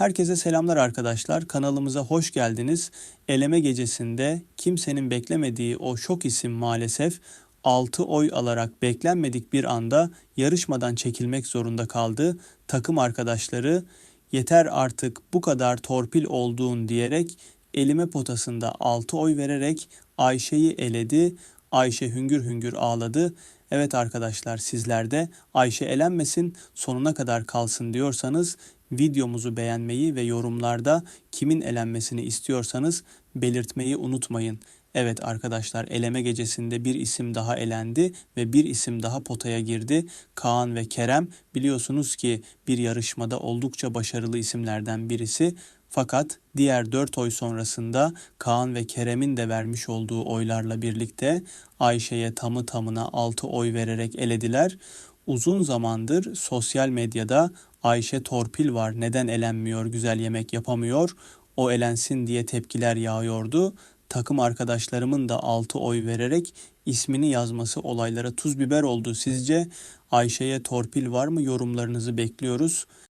Herkese selamlar arkadaşlar. Kanalımıza hoş geldiniz. Eleme gecesinde kimsenin beklemediği o şok isim maalesef 6 oy alarak beklenmedik bir anda yarışmadan çekilmek zorunda kaldı. Takım arkadaşları yeter artık bu kadar torpil olduğun diyerek elime potasında 6 oy vererek Ayşe'yi eledi. Ayşe hüngür hüngür ağladı. Evet arkadaşlar sizler de Ayşe elenmesin sonuna kadar kalsın diyorsanız videomuzu beğenmeyi ve yorumlarda kimin elenmesini istiyorsanız belirtmeyi unutmayın. Evet arkadaşlar eleme gecesinde bir isim daha elendi ve bir isim daha potaya girdi. Kaan ve Kerem biliyorsunuz ki bir yarışmada oldukça başarılı isimlerden birisi. Fakat diğer 4 oy sonrasında Kaan ve Kerem'in de vermiş olduğu oylarla birlikte Ayşe'ye tamı tamına 6 oy vererek elediler. Uzun zamandır sosyal medyada Ayşe torpil var neden elenmiyor güzel yemek yapamıyor o elensin diye tepkiler yağıyordu. Takım arkadaşlarımın da 6 oy vererek ismini yazması olaylara tuz biber oldu. Sizce Ayşe'ye torpil var mı yorumlarınızı bekliyoruz.